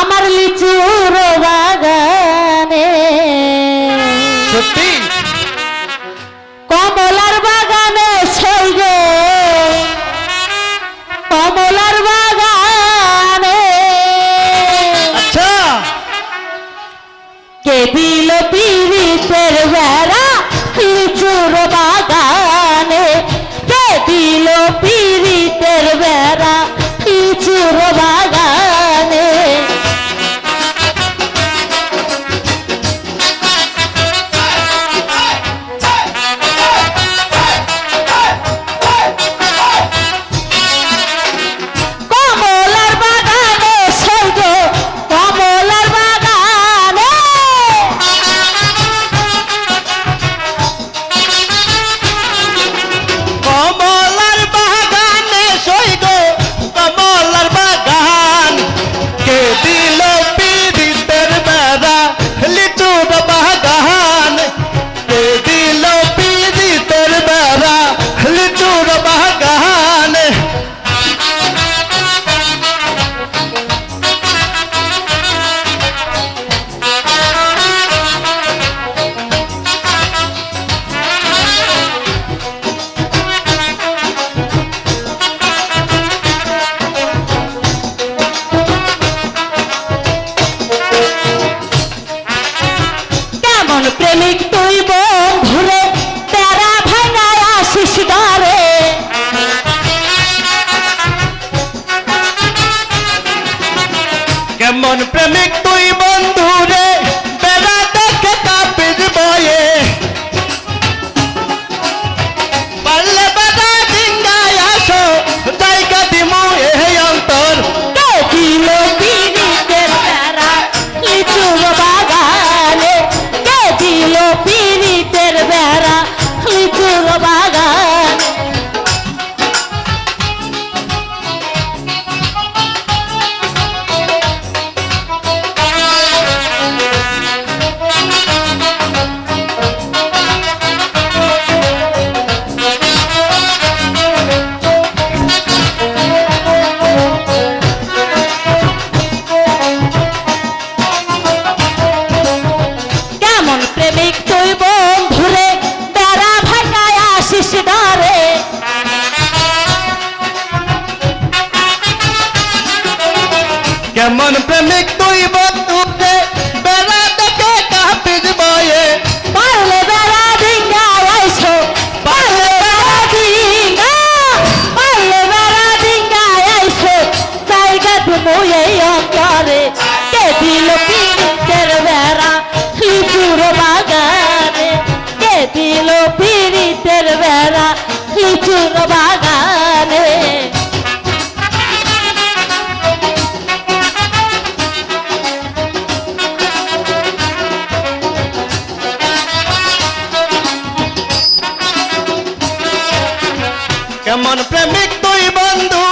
আমার লিচুর বাগানে। সত্যি? কমলার বাগানে সই গো। কমলার বাগানে। আচ্ছা। কে দিল পীড়িতের বেড়া লিচুর বাগানে? কে দিল পীড়িতের প্রেমিক তুই বন্ধুরে প্যারা ভাঙায় আসিস ঘরে। কেমন প্রেমিক তুই কেমন প্রেমিক তুই বন্ধু রে বেলা দেখে কাপির বয়ে পারলে বেড়া ডিঙ্গায় আইসো পারলে বেড়া ডিঙ্গা পারলে বেড়া ডিঙ্গায় আইসো জায়গা তুমি এই অন্তরে কে দিল পীড়িতের বেড়া লিচুর বাগানে কে দিল পীড়িতের বেড়া এমন প্রেমিক তুই বন্ধু।